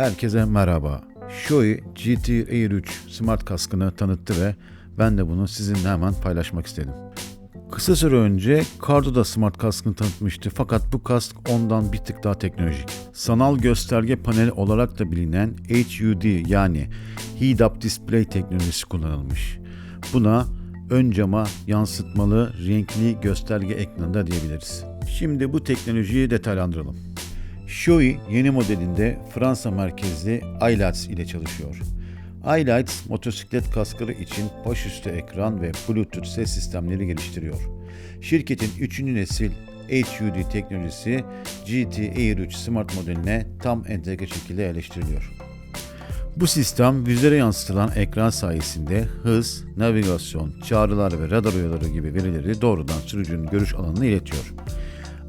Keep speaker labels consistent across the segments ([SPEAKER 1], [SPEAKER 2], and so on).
[SPEAKER 1] Herkese merhaba. Shoei GT Air 3 Smart kaskını tanıttı ve ben de bunu sizinle hemen paylaşmak istedim. Kısa süre önce Cardo da Smart kaskını tanıtmıştı fakat bu kask ondan bir tık daha teknolojik. Sanal gösterge paneli olarak da bilinen HUD yani Head Up Display teknolojisi kullanılmış. Buna ön cama yansıtmalı renkli gösterge ekranı da diyebiliriz. Şimdi bu teknolojiyi detaylandıralım. Shoei yeni modelinde Fransa merkezli iLights ile çalışıyor. iLights motosiklet kaskları için başüstü ekran ve Bluetooth ses sistemleri geliştiriyor. Şirketin 3. nesil HUD teknolojisi GT Air 3 Smart modeline tam entegre şekilde yerleştiriliyor. Bu sistem vizöre yansıtılan ekran sayesinde hız, navigasyon, çağrılar ve radar uyarıları gibi verileri doğrudan sürücünün görüş alanına iletiyor.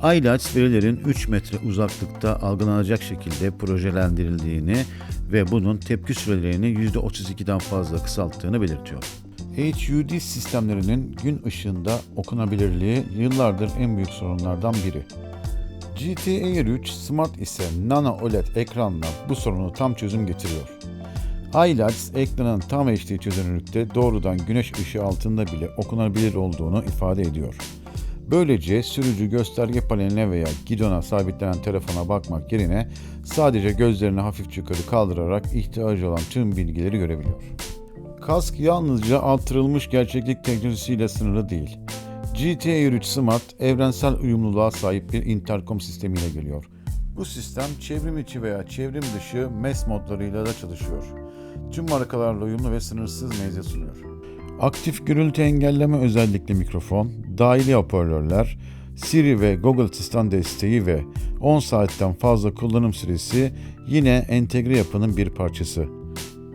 [SPEAKER 1] iLights verilerin 3 metre uzaklıkta algılanacak şekilde projelendirildiğini ve bunun tepki sürelerini %32'den fazla kısalttığını belirtiyor. HUD sistemlerinin gün ışığında okunabilirliği yıllardır en büyük sorunlardan biri. GT Air 3 Smart ise Nano OLED ekranla bu sorunu tam çözüm getiriyor. iLights ekranın tam HD çözünürlükte doğrudan güneş ışığı altında bile okunabilir olduğunu ifade ediyor. Böylece sürücü gösterge paneline veya gidona sabitlenen telefona bakmak yerine sadece gözlerini hafif yukarı kaldırarak ihtiyacı olan tüm bilgileri görebiliyor. Kask yalnızca artırılmış gerçeklik teknolojisiyle sınırlı değil. GT Air 3 Smart evrensel uyumluluğa sahip bir interkom sistemiyle geliyor. Bu sistem çevrim içi veya çevrim dışı MES modlarıyla da çalışıyor. Tüm markalarla uyumlu ve sınırsız mezye sunuyor. Aktif gürültü engelleme özellikli mikrofon, dahili hoparlörler, Siri ve Google Asistan desteği ve 10 saatten fazla kullanım süresi yine entegre yapının bir parçası.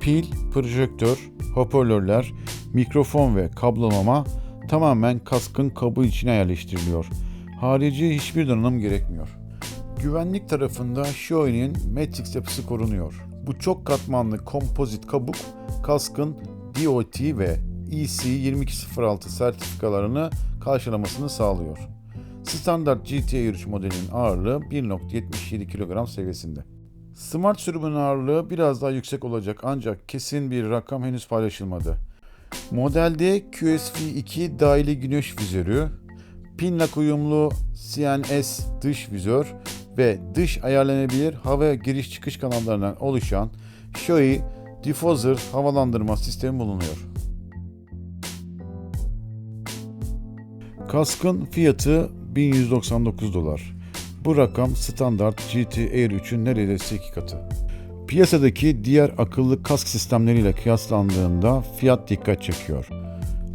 [SPEAKER 1] Pil, projektör, hoparlörler, mikrofon ve kablolama tamamen kaskın kabuğu içine yerleştiriliyor. Harici hiçbir donanım gerekmiyor. Güvenlik tarafında Shoei'nin Matrix yapısı korunuyor. Bu çok katmanlı kompozit kabuk kaskın DOT ve EC 2206 sertifikalarını karşılamasını sağlıyor. Standart GT 3 modelinin ağırlığı 1.77 kilogram seviyesinde. Smart sürümün ağırlığı biraz daha yüksek olacak ancak kesin bir rakam henüz paylaşılmadı. Modelde QSV2 dahili güneş vizörü, pinle uyumlu CNS dış vizör ve dış ayarlanabilir hava giriş çıkış kanallarından oluşan Shoei Diffuser havalandırma sistemi bulunuyor. Kaskın fiyatı 1199 dolar. Bu rakam standart GT Air 3'ün neredeyse iki katı. Piyasadaki diğer akıllı kask sistemleriyle kıyaslandığında fiyat dikkat çekiyor.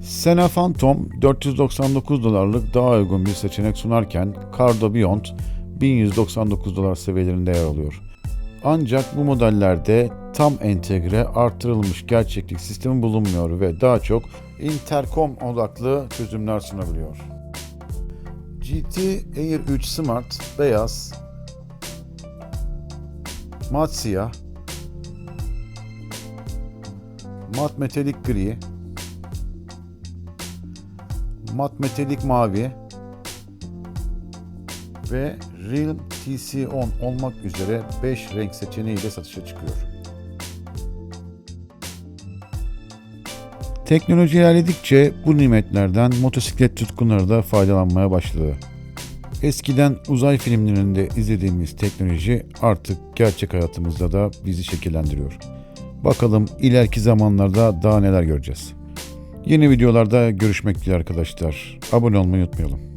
[SPEAKER 1] Sena Phantom 499 dolarlık daha uygun bir seçenek sunarken Cardo Beyond 1199 dolar seviyelerinde yer alıyor. Ancak bu modellerde tam entegre artırılmış gerçeklik sistemi bulunmuyor ve daha çok interkom odaklı çözümler sunabiliyor. GT Air 3 Smart beyaz, mat siyah, mat metalik gri, mat metalik mavi ve Realm TC10 olmak üzere 5 renk seçeneğiyle satışa çıkıyor. Teknoloji ilerledikçe bu nimetlerden motosiklet tutkunları da faydalanmaya başladı. Eskiden uzay filmlerinde izlediğimiz teknoloji artık gerçek hayatımızda da bizi şekillendiriyor. Bakalım ileriki zamanlarda daha neler göreceğiz. Yeni videolarda görüşmek dileğiyle arkadaşlar. Abone olmayı unutmayalım.